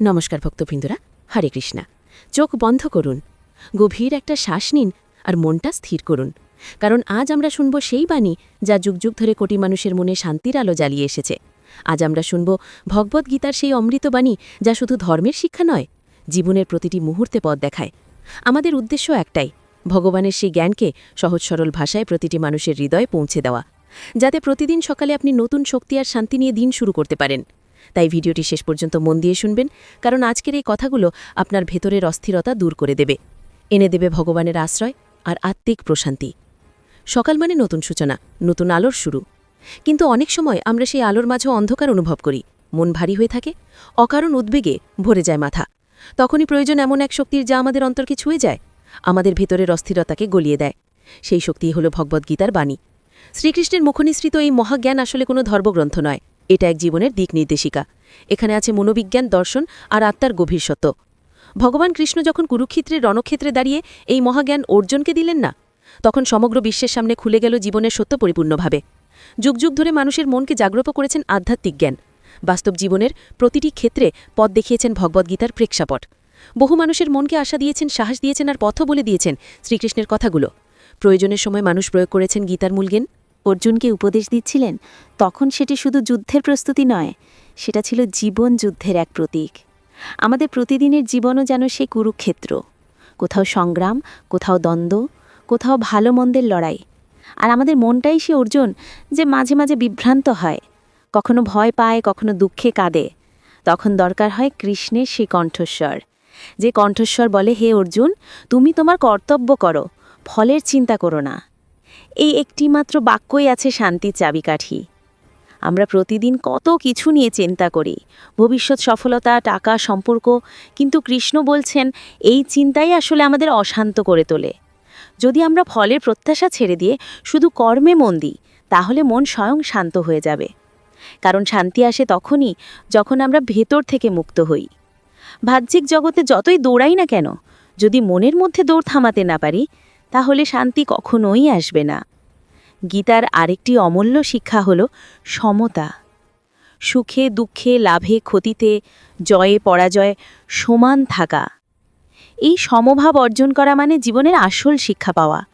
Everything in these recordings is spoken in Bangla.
নমস্কার ভক্তবৃন্দরা, হরে কৃষ্ণা। চোখ বন্ধ করুন, গভীর একটা শ্বাস নিন আর মনটা স্থির করুন। কারণ আজ আমরা শুনব সেই বাণী যা যুগ যুগ ধরে কোটি মানুষের মনে শান্তির আলো জ্বালিয়ে এসেছে। আজ আমরা শুনব ভগবদ্গীতার সেই অমৃতবাণী যা শুধু ধর্মের শিক্ষা নয়, জীবনের প্রতিটি মুহূর্তে পথ দেখায়। আমাদের উদ্দেশ্য একটাই, ভগবানের সেই জ্ঞানকে সহজ সরল ভাষায় প্রতিটি মানুষের হৃদয়ে পৌঁছে দেওয়া, যাতে প্রতিদিন সকালে আপনি নতুন শক্তি আর শান্তি নিয়ে দিন শুরু করতে পারেন। তাই ভিডিওটি শেষ পর্যন্ত মন দিয়ে শুনবেন, কারণ আজকের এই কথাগুলো আপনার ভেতরের অস্থিরতা দূর করে দেবে। এনে দেবে ভগবানের আশ্রয় আর আত্মিক প্রশান্তি। সকাল মানে নতুন সূচনা, নতুন আলোর শুরু। কিন্তু অনেক সময় আমরা সেই আলোর মাঝেও অন্ধকার অনুভব করি, মন ভারী হয়ে থাকে, অকারণ উদ্বেগে ভরে যায় মাথা। তখনই প্রয়োজন এমন এক শক্তির যা আমাদের অন্তরকে ছুঁয়ে যায়, আমাদের ভেতরের অস্থিরতাকে গলিয়ে দেয়। সেই শক্তিই হল ভগবদ্গীতার বাণী। শ্রীকৃষ্ণের মুখনিসৃত এই মহাজ্ঞান আসলে কোনো ধর্মগ্রন্থ নয়। এটা এক জীবনের দিক নির্দেশিকা। এখানে আছে মনোবিজ্ঞান, দর্শন আর আত্মার গভীর সত্য। ভগবান কৃষ্ণ যখন কুরুক্ষেত্রের রণক্ষেত্রে দাঁড়িয়ে এই মহাজ্ঞান অর্জুনকে দিলেন না, তখন সমগ্র বিশ্বের সামনে খুলে গেল জীবনের সত্য পরিপূর্ণভাবে যুগ যুগ ধরে মানুষের মনকে জাগ্রত করেছেন আধ্যাত্মিক জ্ঞান। বাস্তব জীবনের প্রতিটি ক্ষেত্রে পথ দেখিয়েছেন ভগবদ্গীতার প্রেক্ষাপট। বহু মানুষের মনকে আশা দিয়েছেন, সাহস দিয়েছেন আর পথও বলে দিয়েছেন শ্রীকৃষ্ণের কথাগুলো। প্রয়োজনের সময় মানুষ প্রয়োগ করেছেন গীতার মূলজ্ঞান অর্জুনকে উপদেশ দিচ্ছিলেন, তখন সেটি শুধু যুদ্ধের প্রস্তুতি নয়, সেটা ছিল জীবন যুদ্ধের এক প্রতীক। আমাদের প্রতিদিনের জীবনও যেন সে কুরুক্ষেত্র। কোথাও সংগ্রাম, কোথাও দ্বন্দ্ব, কোথাও ভালো মন্দের লড়াই। আর আমাদের মনটাই সে অর্জুন যে মাঝে মাঝে বিভ্রান্ত হয়, কখনো ভয় পায়, কখনো দুঃখে কাঁদে। তখন দরকার হয় কৃষ্ণের সেই কণ্ঠস্বর। যে কণ্ঠস্বর বলে, হে অর্জুন, তুমি তোমার কর্তব্য করো, ফলের চিন্তা করো না। এই একটিমাত্র বাক্যই আছে শান্তির চাবিকাঠি। আমরা প্রতিদিন কত কিছু নিয়ে চিন্তা করি। ভবিষ্যৎ সফলতা, টাকা, সম্পর্ক, কিন্তু কৃষ্ণ বলছেন, এই চিন্তাই আসলে আমাদের অশান্ত করে তোলে। যদি আমরা ফলের প্রত্যাশা ছেড়ে দিয়ে শুধু কর্মে মন দিই, তাহলে মন স্বয়ং শান্ত হয়ে যাবে। কারণ শান্তি আসে তখনই যখন আমরা ভেতর থেকে মুক্ত হই। বাহ্যিক জগতে যতই দৌড়াই না কেন, যদি মনের মধ্যে দৌড় থামাতে না পারি তাহলে শান্তি কখনোই আসবে না। গীতার আরেকটি অমূল্য শিক্ষা হল সমতা। সুখে, দুঃখে, লাভে, ক্ষতিতে, জয়ে, পরাজয়ে সমান থাকা। এই সমভাব অর্জন করা মানে জীবনের আসল শিক্ষা পাওয়া।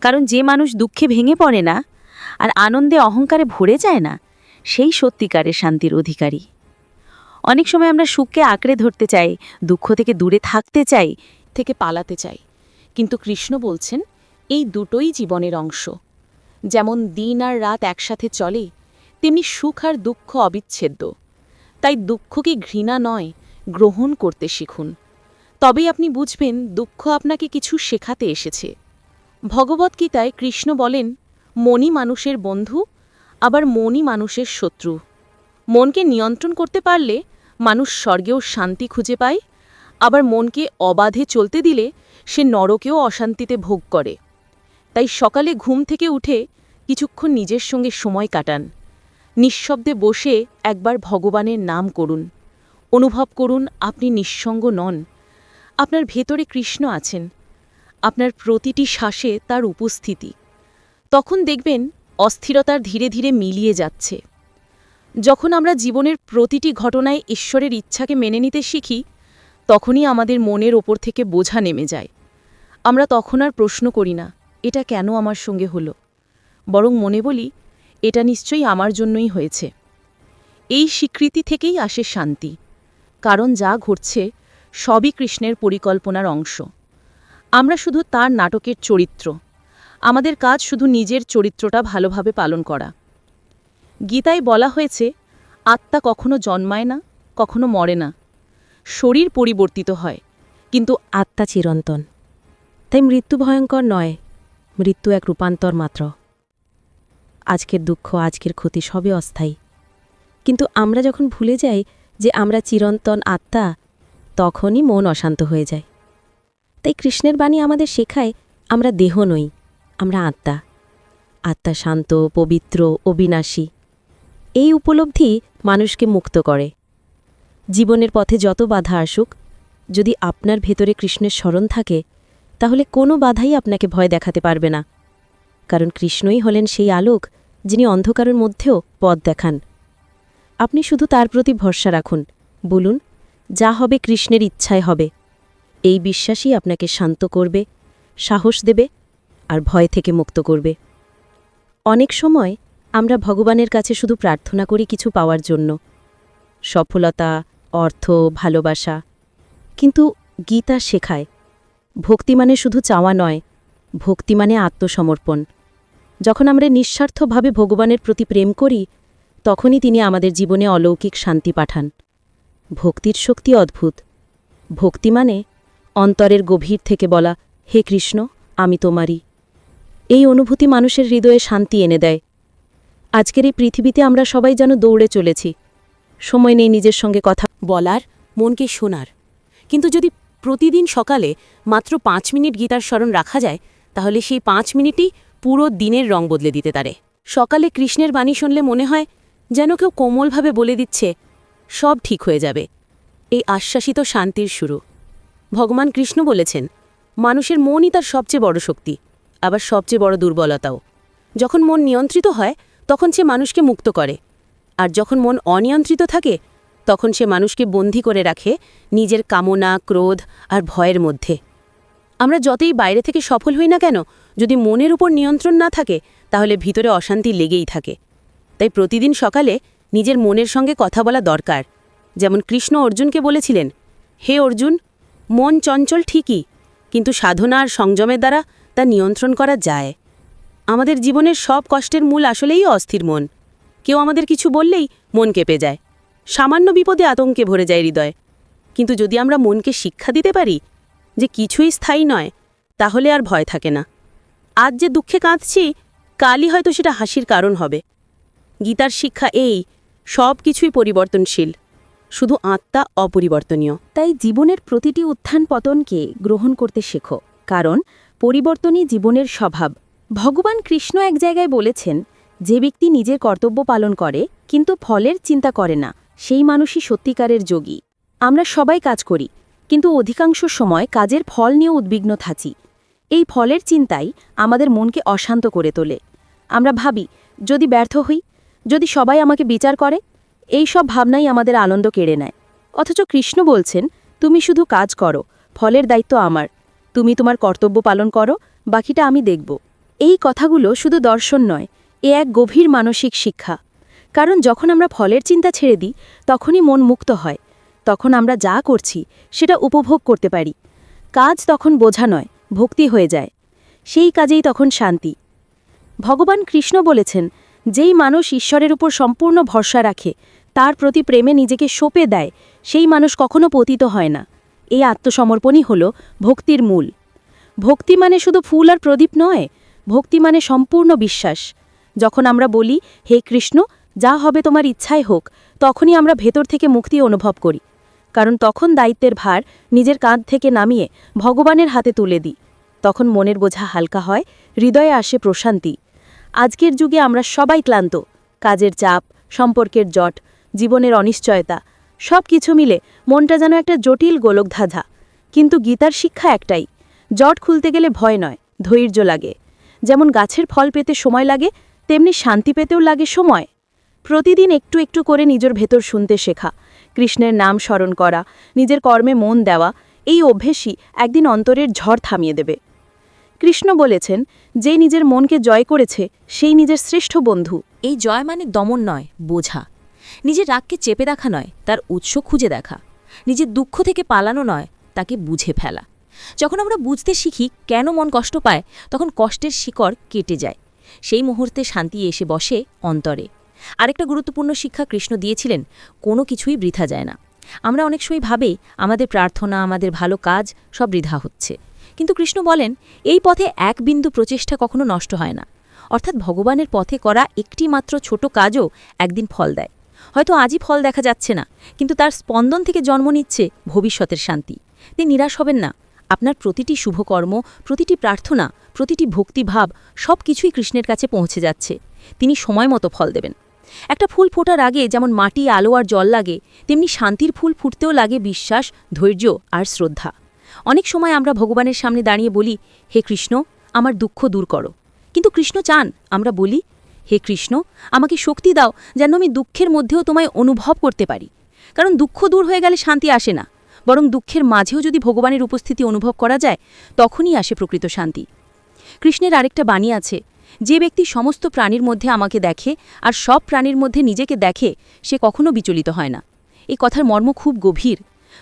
কারণ যে মানুষ দুঃখে ভেঙে পড়ে না আর আনন্দে অহংকারে ভরে যায় না, সেই সত্যিকারের শান্তির অধিকারী। অনেক সময় আমরা সুখকে আঁকড়ে ধরতে চাই, দুঃখ থেকে দূরে থাকতে চাই, থেকে পালাতে চাই। কিন্তু কৃষ্ণ বলছেন, এই দুটোই জীবনের অংশ। যেমন দিন আর রাত একসাথে চলে, তেমনি সুখ আর দুঃখ অবিচ্ছেদ্য। তাই দুঃখকে ঘৃণা নয়, গ্রহণ করতে শিখুন। তবেই আপনি বুঝবেন দুঃখ আপনাকে কিছু শেখাতে এসেছে। ভগবদ্গীতায় কৃষ্ণ বলেন মনই মানুষের বন্ধু, আবার মনই মানুষের শত্রু। মনকে নিয়ন্ত্রণ করতে পারলে মানুষ স্বর্গেও শান্তি খুঁজে পায়, আবার মনকে অবাধে চলতে দিলে সে নরকেও অশান্তিতে ভোগ করে। তাই সকালে ঘুম থেকে উঠে কিছুক্ষণ নিজের সঙ্গে সময় কাটান। নিঃশব্দে বসে একবার ভগবানের নাম করুন। অনুভব করুন, আপনি নিঃসঙ্গ নন। আপনার ভেতরে কৃষ্ণ আছেন। আপনার প্রতিটি শ্বাসে তার উপস্থিতি। তখন দেখবেন অস্থিরতার ধীরে ধীরে মিলিয়ে যাচ্ছে। যখন আমরা জীবনের প্রতিটি ঘটনায় ঈশ্বরের ইচ্ছাকে মেনে নিতে শিখি তখনই আমাদের মনের ওপর থেকে বোঝা নেমে যায়। আমরা তখন আর প্রশ্ন করি না, এটা কেন আমার সঙ্গে হলো? বরং মনে বলি, এটা নিশ্চয়ই আমার জন্যই হয়েছে। এই স্বীকৃতি থেকেই আসে শান্তি। কারণ যা ঘটছে, সবই কৃষ্ণের পরিকল্পনার অংশ। আমরা শুধু তার নাটকের চরিত্র। আমাদের কাজ শুধু নিজের চরিত্রটা ভালোভাবে পালন করা। গীতায় বলা হয়েছে, আত্মা কখনো জন্মায় না, কখনো মরে না। শরীর পরিবর্তিত হয়, কিন্তু আত্মা চিরন্তন। তাই মৃত্যু ভয়ঙ্কর নয়, মৃত্যু এক রূপান্তর মাত্র। আজকের দুঃখ, আজকের ক্ষতি সবই অস্থায়ী। কিন্তু আমরা যখন ভুলে যাই যে আমরা চিরন্তন আত্মা, তখনই মন অশান্ত হয়ে যায়। তাই কৃষ্ণের বাণী আমাদের শেখায়, আমরা দেহ নই, আমরা আত্মা। আত্মা শান্ত, পবিত্র, অবিনাশী। এই উপলব্ধি মানুষকে মুক্ত করে। জীবনের পথে যত বাধা আসুক, যদি আপনার ভেতরে কৃষ্ণের স্মরণ থাকে, তাহলে কোনো বাধাই আপনাকে ভয় দেখাতে পারবে না। কারণ কৃষ্ণই হলেন সেই আলোক যিনি অন্ধকারের মধ্যেও পথ দেখান। আপনি শুধু তার প্রতি ভরসা রাখুন, বলুন, যা হবে কৃষ্ণের ইচ্ছায় হবে। এই বিশ্বাসই আপনাকে শান্ত করবে, সাহস দেবে আর ভয় থেকে মুক্ত করবে। অনেক সময় আমরা ভগবানের কাছে শুধু প্রার্থনা করি কিছু পাওয়ার জন্য। সফলতা অর্থ, ভালোবাসা। কিন্তু গীতা শেখায়, ভক্তি মানে শুধু চাওয়া নয়, ভক্তি মানে আত্মসমর্পণ। যখন আমরা নিঃস্বার্থভাবে ভগবানের প্রতি প্রেম করি, তখনই তিনি আমাদের জীবনে অলৌকিক শান্তি পাঠান। ভক্তির শক্তি অদ্ভুত। ভক্তি মানে অন্তরের গভীর থেকে বলা, হে কৃষ্ণ, আমি তোমারই। এই অনুভূতি মানুষের হৃদয়ে শান্তি এনে দেয়। আজকের এই পৃথিবীতে আমরা সবাই যেন দৌড়ে চলেছি। সময় নেই নিজের সঙ্গে কথা বলার, মনকে শোনার। কিন্তু যদি প্রতিদিন সকালে মাত্র পাঁচ মিনিট গীতার স্মরণ রাখা যায়, তাহলে সেই পাঁচ মিনিটই পুরো দিনের রং বদলে দিতে পারে। সকালে কৃষ্ণের বাণী শুনলে মনে হয় যেন কেউ কোমলভাবে বলে দিচ্ছে, সব ঠিক হয়ে যাবে। এই আশ্বাসিত শান্তির শুরু। ভগবান কৃষ্ণ বলেছেন, মানুষের মনই তার সবচেয়ে বড় শক্তি, আবার সবচেয়ে বড় দুর্বলতাও। যখন মন নিয়ন্ত্রিত হয়, তখন সে মানুষকে মুক্ত করে। আর যখন মন অনিয়ন্ত্রিত থাকে তখন সে মানুষকে বন্দী করে রাখে নিজের কামনা, ক্রোধ আর ভয়ের মধ্যে। আমরা যতই বাইরে থেকে সফল হই না কেন, যদি মনের উপর নিয়ন্ত্রণ না থাকে, তাহলে ভিতরে অশান্তি লেগেই থাকে। তাই প্রতিদিন সকালে নিজের মনের সঙ্গে কথা বলা দরকার। যেমন কৃষ্ণ অর্জুনকে বলেছিলেন, হে অর্জুন, মন চঞ্চল ঠিকই, কিন্তু সাধনা আর সংযমের দ্বারা তা নিয়ন্ত্রণ করা যায়। আমাদের জীবনের সব কষ্টের মূল আসলেই অস্থির মন। কেউ আমাদের কিছু বললেই মন কেঁপে যায়। সামান্য বিপদে আতঙ্কে ভরে যায় হৃদয়। কিন্তু যদি আমরা মনকে শিক্ষা দিতে পারি যে কিছুই স্থায়ী নয়, তাহলে আর ভয় থাকে না। আজ যে দুঃখে কাঁদছি, কালই হয়তো সেটা হাসির কারণ হবে। গীতার শিক্ষা এই, সব কিছুই পরিবর্তনশীল। শুধু আত্মা অপরিবর্তনীয়। তাই জীবনের প্রতিটি উত্থান পতনকে গ্রহণ করতে শেখো। কারণ, পরিবর্তনই জীবনের স্বভাব। ভগবান কৃষ্ণ এক জায়গায় বলেছেন, যে ব্যক্তি নিজের কর্তব্য পালন করে, কিন্তু ফলের চিন্তা করে না সেই মানুষই সত্যিকারের যোগী। আমরা সবাই কাজ করি, কিন্তু অধিকাংশ সময় কাজের ফল নিয়ে উদ্বিগ্ন থাকি। এই ফলের চিন্তাই আমাদের মনকে অশান্ত করে তোলে। আমরা ভাবি, যদি ব্যর্থ হই, যদি সবাই আমাকে বিচার করে, এই সব ভাবনাই আমাদের আনন্দ কেড়ে নেয়। অথচ কৃষ্ণ বলছেন, তুমি শুধু কাজ করো, ফলের দায়িত্ব আমার। তুমি তোমার কর্তব্য পালন করো, বাকিটা আমি দেখব। এই কথাগুলো শুধু দর্শন নয়, এ এক গভীর মানসিক শিক্ষা। কারণ যখন আমরা ফলের চিন্তা ছেড়ে দিই, তখনই মন মুক্ত হয়। তখন আমরা যা করছি, সেটা উপভোগ করতে পারি। কাজ তখন বোঝা নয়, ভক্তি হয়ে যায়। সেই কাজেই তখন শান্তি। ভগবান কৃষ্ণ বলেছেন, যেই মানুষ ঈশ্বরের উপর সম্পূর্ণ ভরসা রাখে, তার প্রতি প্রেমে নিজেকে সঁপে দেয়, সেই মানুষ কখনো পতিত হয় না। এই আত্মসমর্পণই হল ভক্তির মূল। ভক্তি মানে শুধু ফুল আর প্রদীপ নয়, ভক্তি মানে সম্পূর্ণ বিশ্বাস। যখন আমরা বলি, হে কৃষ্ণ যা হবে তোমার ইচ্ছাই হোক, তখনই আমরা ভেতর থেকে মুক্তি অনুভব করি। কারণ তখন দায়িত্বের ভার নিজের কাঁধ থেকে নামিয়ে ভগবানের হাতে তুলে দিই। তখন মনের বোঝা হালকা হয়, হৃদয়ে আসে প্রশান্তি। আজকের যুগে আমরা সবাই ক্লান্ত। কাজের চাপ, সম্পর্কের জট, জীবনের অনিশ্চয়তা সব কিছু মিলে মনটা যেন একটা জটিল গোলকধাঁধা। কিন্তু গীতার শিক্ষা একটাই, জট খুলতে গেলে ভয় নয়, ধৈর্য লাগে। যেমন গাছের ফল পেতে সময় লাগে, তেমনি শান্তি পেতেও লাগে সময়। প্রতিদিন একটু একটু করে নিজের ভেতর শুনতে শেখা, কৃষ্ণের নাম স্মরণ করা, নিজের কর্মে মন দেওয়া, এই অভ্যেসই একদিন অন্তরের ঝড় থামিয়ে দেবে। কৃষ্ণ বলেছেন, যে নিজের মনকে জয় করেছে, সেই নিজের শ্রেষ্ঠ বন্ধু। এই জয় মানে দমন নয়, বোঝা। নিজের রাগকে চেপে দেখা নয়, তার উৎস খুঁজে দেখা। নিজের দুঃখ থেকে পালানো নয়, তাকে বুঝে ফেলা। যখন আমরা বুঝতে শিখি কেন মন কষ্ট পায়, তখন কষ্টের শিকড় কেটে যায়। সেই মুহূর্তে শান্তি এসে বসে অন্তরে। আরেকটা গুরুত্বপূর্ণ শিক্ষা কৃষ্ণ দিয়েছিলেন, কোনো কিছুই বৃথা যায় না। আমরা অনেক সময় ভাবে, আমাদের প্রার্থনা, আমাদের ভালো কাজ সব বৃথা হচ্ছে। কিন্তু কৃষ্ণ বলেন, এই পথে এক বিন্দু প্রচেষ্টা কখনো নষ্ট হয় না। অর্থাৎ ভগবানের পথে করা একটি মাত্র ছোট কাজও একদিন ফল দেয়। হয়তো আজই ফল দেখা যাচ্ছে না, কিন্তু তার স্পন্দন থেকে জন্ম নিচ্ছে ভবিষ্যতের শান্তি। তিনি নিরাশ হবেন না। আপনার প্রতিটি শুভকর্ম, প্রতিটি প্রার্থনা, প্রতিটি ভক্তিভাব সব কিছুই কৃষ্ণের কাছে পৌঁছে যাচ্ছে। তিনি সময় মতো ফল দেবেন। একটা ফুল ফোটার আগে যেমন মাটি, আলো আর জল লাগে, তেমনি শান্তির ফুল ফুটতেও লাগে বিশ্বাস, ধৈর্য আর শ্রদ্ধা। অনেক সময় আমরা ভগবানের সামনে দাঁড়িয়ে বলি, হে কৃষ্ণ, আমার দুঃখ দূর করো। কিন্তু কৃষ্ণ চান, আমরা বলি, হে কৃষ্ণ, আমাকে শক্তি দাও যেন আমি দুঃখের মধ্যেও তোমায় অনুভব করতে পারি। কারণ দুঃখ দূর হয়ে গেলে শান্তি আসে না। বরং দুঃখের মাঝেও যদি ভগবানের উপস্থিতি অনুভব করা যায়, তখনই আসে প্রকৃত শান্তি। কৃষ্ণের আরেকটা বাণী আছে যে ব্যক্তি সমস্ত প্রাণীর মধ্যে আমাকে দেখে আর সব প্রাণীর মধ্যে নিজেকে দেখে, সে কখনো বিচলিত হয় না। এই কথার মর্ম খুব গভীর।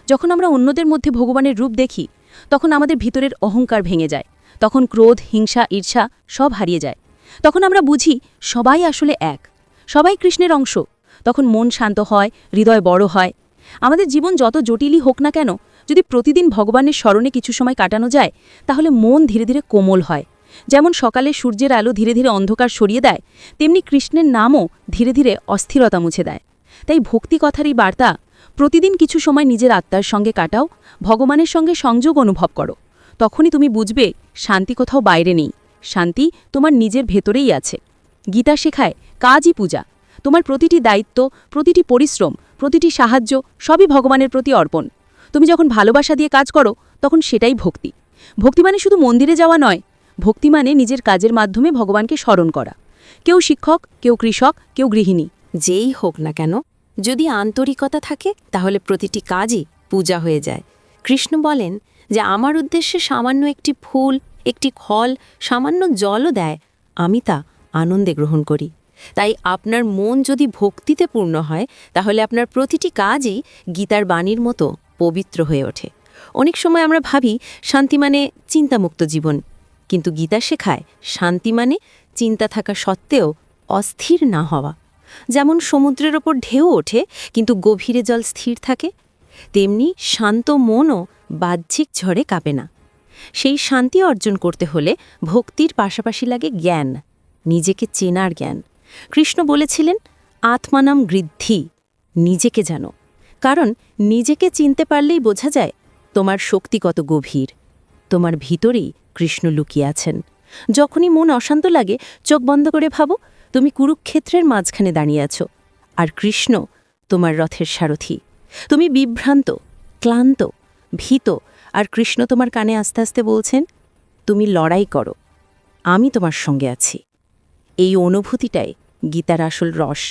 যখন আমরা অন্যদের মধ্যে ভগবানের রূপ দেখি, তখন আমাদের ভিতরের অহংকার ভেঙে যায়, তখন ক্রোধ, হিংসা, ঈর্ষা সব হারিয়ে যায়। তখন আমরা বুঝি সবাই আসলে এক, সবাই কৃষ্ণের অংশ। তখন মন শান্ত হয়, হৃদয় বড় হয়। আমাদের জীবন যত জটিলই হোক না কেন, যদি প্রতিদিন ভগবানের স্মরণে কিছু সময় কাটানো যায়, তাহলে মন ধীরে ধীরে কোমল হয়। যেমন সকালে সূর্যের আলো ধীরে ধীরে অন্ধকার সরিয়ে দেয়, তেমনি কৃষ্ণের নামও ধীরে ধীরে অস্থিরতা মুছে দেয়। তাই ভক্তি কথার এই বার্তা, প্রতিদিন কিছু সময় নিজের আত্মার সঙ্গে কাটাও, ভগবানের সঙ্গে সংযোগ অনুভব করো। তখনই তুমি বুঝবে, শান্তি কোথাও বাইরে নেই। শান্তি তোমার নিজের ভেতরেই আছে। গীতা শেখায়, কাজই পূজা। তোমার প্রতিটি দায়িত্ব, প্রতিটি পরিশ্রম, প্রতিটি সাহায্য সবই ভগবানের প্রতি অর্পণ। তুমি যখন ভালোবাসা দিয়ে কাজ করো, তখন সেটাই ভক্তি। ভক্তি মানে শুধু মন্দিরে যাওয়া নয় ভক্তি মানে নিজের কাজের মাধ্যমে ভগবানকে স্মরণ করা। কেউ শিক্ষক, কেউ কৃষক, কেউ গৃহিণী। যেই হোক না কেন, যদি আন্তরিকতা থাকে, তাহলে প্রতিটি কাজই পূজা হয়ে যায়। কৃষ্ণ বলেন যে, আমার উদ্দেশ্যে সামান্য একটি ফুল, একটি ফল সামান্য জলও দেয়, আমি তা আনন্দে গ্রহণ করি। তাই আপনার মন যদি ভক্তিতে পূর্ণ হয়, তাহলে আপনার প্রতিটি কাজই গীতার বাণীর মতো পবিত্র হয়ে ওঠে। অনেক সময় আমরা ভাবি, শান্তি মানে চিন্তামুক্ত জীবন। কিন্তু গীতা শেখায় শান্তি মানে চিন্তা থাকা সত্ত্বেও অস্থির না হওয়া। যেমন সমুদ্রের ওপর ঢেউ ওঠে, কিন্তু গভীরে জল স্থির থাকে, তেমনি শান্ত মনও বাহ্যিক ঝড়ে কাঁপে না। সেই শান্তি অর্জন করতে হলে ভক্তির পাশাপাশি লাগে জ্ঞান, নিজেকে চেনার জ্ঞান। কৃষ্ণ বলেছিলেন, আত্মানাম গৃদ্ধি, নিজেকে জানো। কারণ নিজেকে চিনতে পারলেই বোঝা যায়, তোমার শক্তি কত গভীর, তোমার ভিতরেই কৃষ্ণ লুকিয়ে আছেন। যখনই মন অশান্ত লাগে, চোখ বন্ধ করে ভাবো, তুমি কুরুক্ষেত্রের মাঝখানে দাঁড়িয়ে আছো। আর কৃষ্ণ তোমার রথের সারথি। তুমি বিভ্রান্ত, ক্লান্ত, ভীত, আর কৃষ্ণ তোমার কানে আস্তে আস্তে বলছেন, তুমি লড়াই করো, আমি তোমার সঙ্গে আছি। এই অনুভূতিটাই গীতার আসল রস।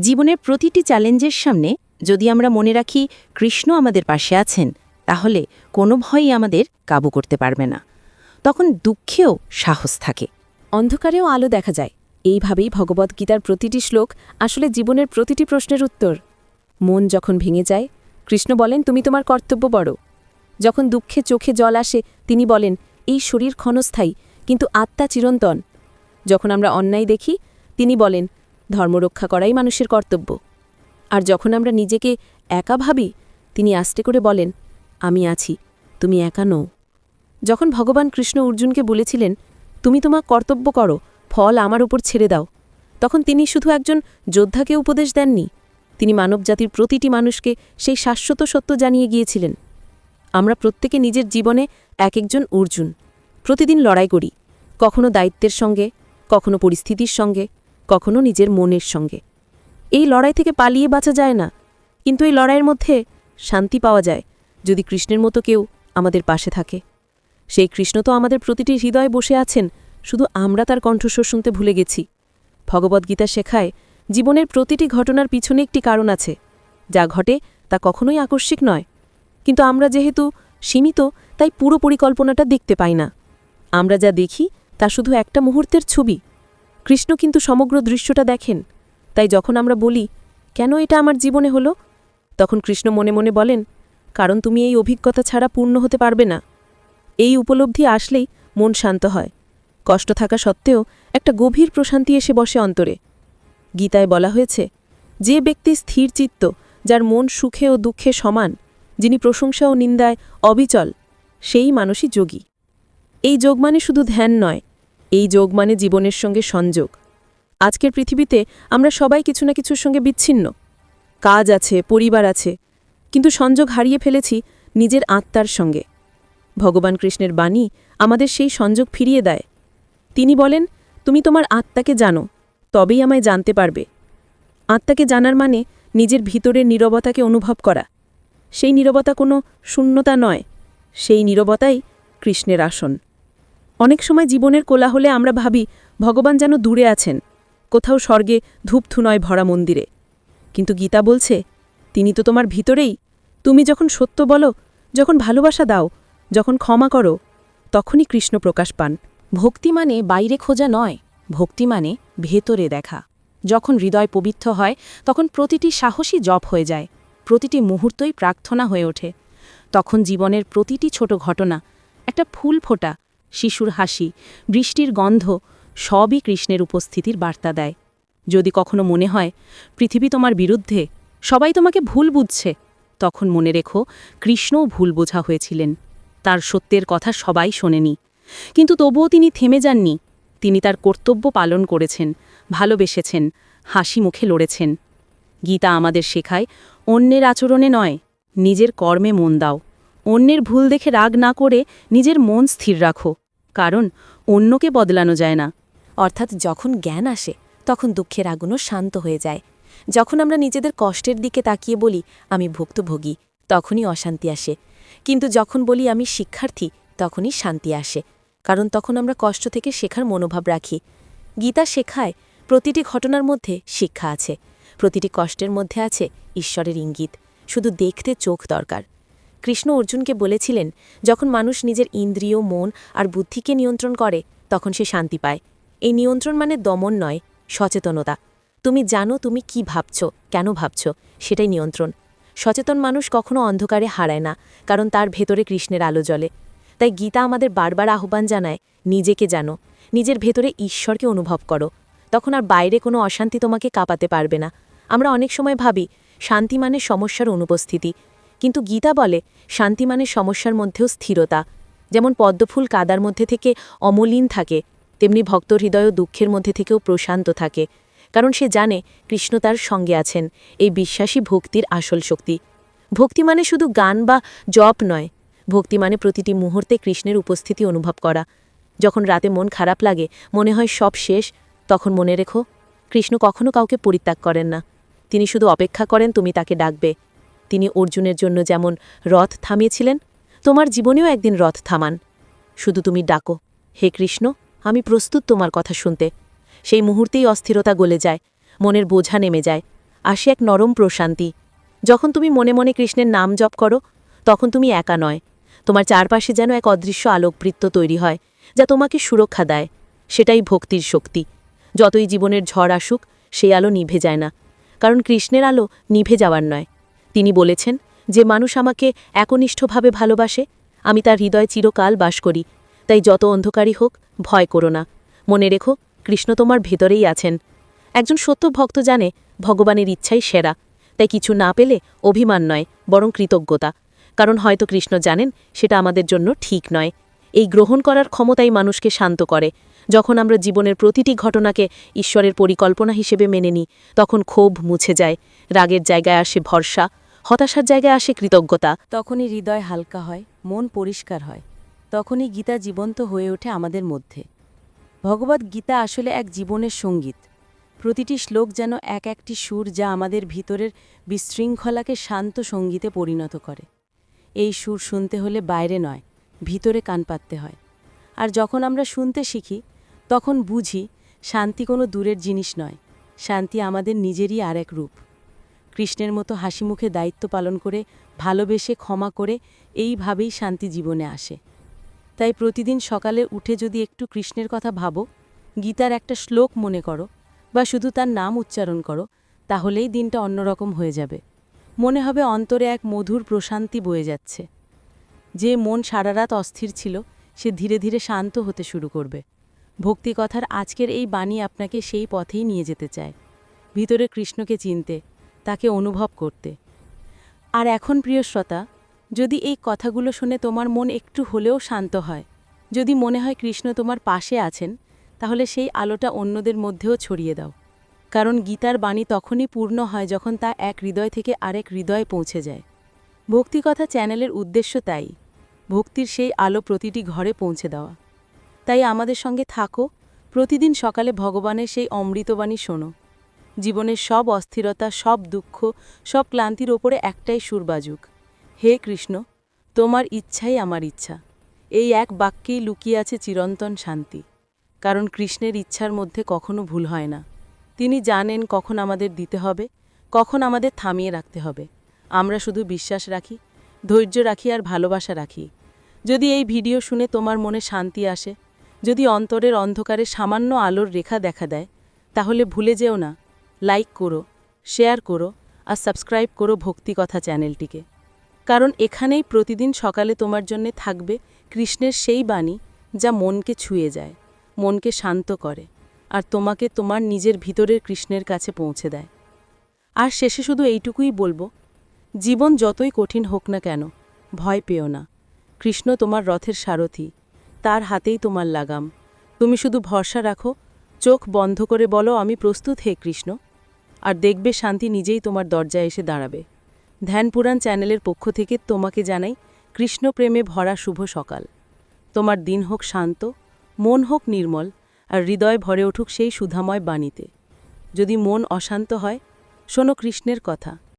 জীবনের প্রতিটি চ্যালেঞ্জের সামনে যদি আমরা মনে রাখি, কৃষ্ণ আমাদের পাশে আছেন, তাহলে কোনো ভয়ই আমাদের কাবু করতে পারবে না। তখন দুঃখেও সাহস থাকে। অন্ধকারেও আলো দেখা যায়। এইভাবেই ভগবদ্গীতার প্রতিটি শ্লোক আসলে জীবনের প্রতিটি প্রশ্নের উত্তর। মন যখন ভেঙে যায়, কৃষ্ণ বলেন, তুমি তোমার কর্তব্য বড়। যখন দুঃখে চোখে জল আসে, তিনি বলেন, এই শরীর ক্ষণস্থায়ী, কিন্তু আত্মা চিরন্তন। যখন আমরা অন্যায় দেখি, তিনি বলেন ধর্মরক্ষা করাই মানুষের কর্তব্য। আর যখন আমরা নিজেকে একা ভাবি, তিনি আস্তে করে বলেন, আমি আছি, তুমি একা নও। যখন ভগবান কৃষ্ণ অর্জুনকে বলেছিলেন, তুমি তোমার কর্তব্য করো, ফল আমার উপর ছেড়ে দাও, তখন তিনি শুধু একজন যোদ্ধাকে উপদেশ দেননি, তিনি মানবজাতির প্রতিটি মানুষকে সেই শাশ্বত সত্য জানিয়ে গিয়েছিলেন, আমরা প্রত্যেকে নিজের জীবনে এক একজন অর্জুন, প্রতিদিন লড়াই করি, কখনো দায়িত্বের সঙ্গে, কখনো পরিস্থিতির সঙ্গে, কখনো নিজের মনের সঙ্গে। এই লড়াই থেকে পালিয়ে বাঁচা যায় না, কিন্তু এই লড়াইয়ের মধ্যে শান্তি পাওয়া যায় যদি কৃষ্ণের মতো কেউ আমাদের পাশে থাকে। সেই কৃষ্ণ তো আমাদের প্রতিটি হৃদয়ে বসে আছেন, শুধু আমরা তার কণ্ঠস্বর শুনতে ভুলে গেছি। ভগবদ্গীতা শেখায়, জীবনের প্রতিটি ঘটনার পিছনে একটি কারণ আছে, যা ঘটে তা কখনোই আকস্মিক নয়। কিন্তু আমরা যেহেতু সীমিত, তাই পুরো পরিকল্পনাটা দেখতে পাই না। আমরা যা দেখি, তা শুধু একটা মুহূর্তের ছবি। কৃষ্ণ কিন্তু সমগ্র দৃশ্যটা দেখেন। তাই যখন আমরা বলি, কেন এটা আমার জীবনে হলো? তখন কৃষ্ণ মনে মনে বলেন, কারণ তুমি এই অভিজ্ঞতা ছাড়া পূর্ণ হতে পারবে না। এই উপলব্ধি আসলেই মন শান্ত হয়। কষ্ট থাকা সত্ত্বেও একটা গভীর প্রশান্তি এসে বসে অন্তরে। গীতায় বলা হয়েছে, যে ব্যক্তি স্থির চিত্ত, যার মন সুখে ও দুঃখে সমান, যিনি প্রশংসা ও নিন্দায় অবিচল, সেই মানুষই যোগী। এই যোগ মানে শুধু ধ্যান নয়, এই যোগ মানে জীবনের সঙ্গে সংযোগ। আজকের পৃথিবীতে আমরা সবাই কিছু না কিছুর সঙ্গে বিচ্ছিন্ন। কাজ আছে, পরিবার আছে, কিন্তু সংযোগ হারিয়ে ফেলেছি নিজের আত্মার সঙ্গে। ভগবান কৃষ্ণের বাণী আমাদের সেই সংযোগ ফিরিয়ে দেয়। তিনি বলেন, তুমি তোমার আত্মাকে জানো, তবেই আমায় জানতে পারবে। আত্মাকে জানার মানে নিজের ভিতরের নীরবতাকে অনুভব করা। সেই নীরবতা কোনো শূন্যতা নয়, সেই নীরবতাই কৃষ্ণের আসন। অনেক সময় জীবনের কোলাহলে আমরা ভাবি, ভগবান যেন দূরে আছেন, কোথাও স্বর্গে ধূপধুনয় ভরা মন্দিরে। কিন্তু গীতা বলছে, তিনি তো তোমার ভিতরেই। তুমি যখন সত্য বলো, যখন ভালোবাসা দাও যখন ক্ষমা করো, তখনই কৃষ্ণ প্রকাশ পান। ভক্তি মানে বাইরে খোঁজা নয়, ভক্তি মানে ভেতরে দেখা। যখন হৃদয় পবিত্র হয়, তখন প্রতিটি সাহসী জপ হয়ে যায়, প্রতিটি মুহূর্তই প্রার্থনা হয়ে ওঠে। তখন জীবনের প্রতিটি ছোট ঘটনা, একটা ফুল ফোটা, শিশুর হাসি, বৃষ্টির গন্ধ, সবই কৃষ্ণের উপস্থিতির বার্তা দেয়। যদি কখনো মনে হয়, পৃথিবী তোমার বিরুদ্ধে, সবাই তোমাকে ভুল বুঝছে, তখন মনে রেখো, কৃষ্ণও ভুল বোঝা হয়েছিলেন। তার সত্যের কথা সবাই শোনেনি। কিন্তু তবুও তিনি থেমে যাননি। তিনি তার কর্তব্য পালন করেছেন, ভালোবেসেছেন, হাসি মুখে লড়েছেন। গীতা আমাদের শেখায়, অন্যের আচরণে নয়, নিজের কর্মে মন দাও। অন্যের ভুল দেখে রাগ না করে নিজের মন স্থির রাখো, কারণ অন্যকে বদলানো যায় না। অর্থাৎ যখন জ্ঞান আসে, তখন দুঃখের আগুনও শান্ত হয়ে যায়। যখন আমরা নিজেদের কষ্টের দিকে তাকিয়ে বলি, আমি ভুক্তভোগী তখনই অশান্তি আসে। কিন্তু যখন বলি আমি শিক্ষার্থী, তখনই শান্তি আসে, কারণ তখন আমরা কষ্ট থেকে শেখার মনোভাব রাখি। গীতা শেখায়, প্রতিটি ঘটনার মধ্যে শিক্ষা আছে, প্রতিটি কষ্টের মধ্যে আছে ঈশ্বরের ইঙ্গিত, শুধু দেখতে চোখ দরকার। কৃষ্ণ অর্জুনকে বলেছিলেন, যখন মানুষ নিজের ইন্দ্রিয়, মন আর বুদ্ধিকে নিয়ন্ত্রণ করে, তখন সে শান্তি পায়। এই নিয়ন্ত্রণ মানে দমন নয়, সচেতনতা। তুমি জানো তুমি কি ভাবছ, কেন ভাবছ, সেটাই নিয়ন্ত্রণ। সচেতন মানুষ কখনো অন্ধকারে হারায় না, কারণ তার ভেতরে কৃষ্ণের আলো জ্বলে। তাই গীতা আমাদের বারবার আহ্বান জানায়, নিজেকে জানো, নিজের ভেতরে ঈশ্বরকে অনুভব করো। তখন আর বাইরে কোনো অশান্তি তোমাকে কাঁপাতে পারবে না। আমরা অনেক সময় ভাবি, শান্তি মানে সমস্যার অনুপস্থিতি। কিন্তু গীতা বলে, শান্তি মানে সমস্যার মধ্যেও স্থিরতা। যেমন পদ্মফুল কাদার মধ্যে থেকে অমলিন থাকে, তেমনি ভক্ত হৃদয় দুঃখের মধ্যে থেকেও প্রশান্ত থাকে। কারণ সে জানে কৃষ্ণ তার সঙ্গে আছেন। এই বিশ্বাসী ভক্তির আসল শক্তি। ভক্তি মানে শুধু গান বা জপ নয়। ভক্তি মানে প্রতিটি মুহূর্তে কৃষ্ণের উপস্থিতি অনুভব করা। যখন রাতে মন খারাপ লাগে, মনে হয় সব শেষ, তখন মনে রেখো, কৃষ্ণ কখনো কাউকে পরিত্যাগ করেন না। তিনি শুধু অপেক্ষা করেন তুমি তাকে ডাকবে। তিনি অর্জুনের জন্য যেমন রথ থামিয়েছিলেন, তোমার জীবনেও একদিন রথ থামান। শুধু তুমি ডাকো, হে কৃষ্ণ, আমি প্রস্তুত তোমার কথা শুনতে। সেই মুহূর্তেই অস্থিরতা গলে যায়, মনের বোঝা নেমে যায়, আসে এক নরম প্রশান্তি। যখন তুমি মনে মনে কৃষ্ণের নাম জপ করো, তখন তুমি একা নয়। তোমার চারপাশে যেন এক অদৃশ্য আলোকবৃত্ত তৈরি হয়, যা তোমাকে সুরক্ষা দেয়। সেটাই ভক্তির শক্তি। যতই জীবনের ঝড় আসুক, সেই আলো নিভে যায় না। কারণ কৃষ্ণের আলো নিভে যাওয়ার নয়। তিনি বলেছেন, যে মানুষ আমাকে একনিষ্ঠভাবে ভালোবাসে, আমি তার হৃদয়ে চিরকাল বাস করি। তাই যত অন্ধকারই হোক, ভয় করো না। মনে রেখো কৃষ্ণ তোমার ভেতরেই আছেন। একজন সত্য ভক্ত জানে ভগবানের ইচ্ছাই সেরা। তাই কিছু না পেলে অভিমান নয়, বরং কৃতজ্ঞতা। কারণ হয়তো কৃষ্ণ জানেন সেটা আমাদের জন্য ঠিক নয়। এই গ্রহণ করার ক্ষমতাই মানুষকে শান্ত করে। যখন আমরা জীবনের প্রতিটি ঘটনাকে ঈশ্বরের পরিকল্পনা হিসেবে মেনে নিই, তখন ক্ষোভ মুছে যায়। রাগের জায়গায় আসে ভরসা, হতাশার জায়গায় আসে কৃতজ্ঞতা। তখনই হৃদয় হালকা হয়, মন পরিষ্কার হয়। তখনই গীতা জীবন্ত হয়ে ওঠে আমাদের মধ্যে। ভগবত গীতা আসলে এক জীবনের সংগীত। প্রতিটি শ্লোক যেন এক একটি সুর যা আমাদের ভিতরের বিশৃঙ্খলাকে শান্ত সঙ্গীতে পরিণত করে। এই সুর শুনতে হলে বাইরে নয়, ভিতরে কান পাততে হয়। আর যখন আমরা শুনতে শিখি, তখন বুঝি শান্তি কোনো দূরের জিনিস নয়, শান্তি আমাদের নিজেরই আর এক রূপ। কৃষ্ণের মতো হাসি মুখে দায়িত্ব পালন করে, ভালোবেসে ক্ষমা করে, এইভাবেই শান্তি জীবনে আসে। তাই প্রতিদিন সকালে উঠে যদি একটু কৃষ্ণের কথা ভাবো, গীতার একটা শ্লোক মনে করো বা শুধু তার নাম উচ্চারণ করো, তাহলেই দিনটা অন্যরকম হয়ে যাবে। মনে হবে অন্তরে এক মধুর প্রশান্তি বয়ে যাচ্ছে। যে মন সারা রাত অস্থির ছিল, সে ধীরে ধীরে শান্ত হতে শুরু করবে। ভক্তিকথার আজকের এই বাণী আপনাকে সেই পথেই নিয়ে যেতে চায়। ভিতরে কৃষ্ণকে চিনতে, তাকে অনুভব করতে। আর এখন প্রিয় শ্রোতা যদি এই কথাগুলো শুনে তোমার মন একটু হলেও শান্ত হয়, যদি মনে হয় কৃষ্ণ তোমার পাশে আছেন, তাহলে সেই আলোটা অন্যদের মধ্যেও ছড়িয়ে দাও। কারণ গীতার বাণী তখনই পূর্ণ হয় যখন তা এক হৃদয় থেকে আরেক হৃদয়ে পৌঁছে যায়। ভক্তিকথা চ্যানেলের উদ্দেশ্য তাই, ভক্তির সেই আলো প্রতিটি ঘরে পৌঁছে দেওয়া। তাই আমাদের সঙ্গে থাকো, প্রতিদিন সকালে ভগবানের সেই অমৃতবাণী শোনো। জীবনের সব অস্থিরতা, সব দুঃখ, সব ক্লান্তির ওপরে একটাই সুর বাজুক হে কৃষ্ণ, তোমার ইচ্ছাই আমার ইচ্ছা। এই এক বাক্যেই লুকিয়ে আছে চিরন্তন শান্তি। কারণ কৃষ্ণের ইচ্ছার মধ্যে কখনো ভুল হয় না। তিনি জানেন কখন আমাদের দিতে হবে, কখন আমাদের থামিয়ে রাখতে হবে। আমরা শুধু বিশ্বাস রাখি, ধৈর্য রাখি আর ভালোবাসা রাখি। যদি এই ভিডিও শুনে তোমার মনে শান্তি আসে, যদি অন্তরের অন্ধকারে সামান্য আলোর রেখা দেখা দেয়, তাহলে ভুলে যেও না। লাইক করো, শেয়ার করো আর সাবস্ক্রাইব করো ভক্তিকথা চ্যানেলটিকে। কারণ এখানেই প্রতিদিন সকালে তোমার জন্যে থাকবে কৃষ্ণের সেই বাণী যা মনকে ছুঁয়ে যায়, মনকে শান্ত করে আর তোমাকে তোমার নিজের ভিতরের কৃষ্ণের কাছে পৌঁছে দেয়। আর শেষে শুধু এইটুকুই বলব, জীবন যতই কঠিন হোক না কেন, ভয় পেও না। কৃষ্ণ তোমার রথের সারথি, তার হাতেই তোমার লাগাম। তুমি শুধু ভরসা রাখো, চোখ বন্ধ করে বলো, আমি প্রস্তুত হে কৃষ্ণ। আর দেখবে শান্তি নিজেই তোমার দরজায় এসে দাঁড়াবে। ধ্যানপুরাণ চ্যানেলের পক্ষ থেকে তোমাকে জানাই কৃষ্ণপ্রেমে ভরা শুভ সকাল। তোমার দিন হোক শান্ত, মন হোক নির্মল, আর হৃদয় ভরে উঠুক সেই সুধাময় বাণীতে। যদি মন অশান্ত হয়, শোনো কৃষ্ণের কথা।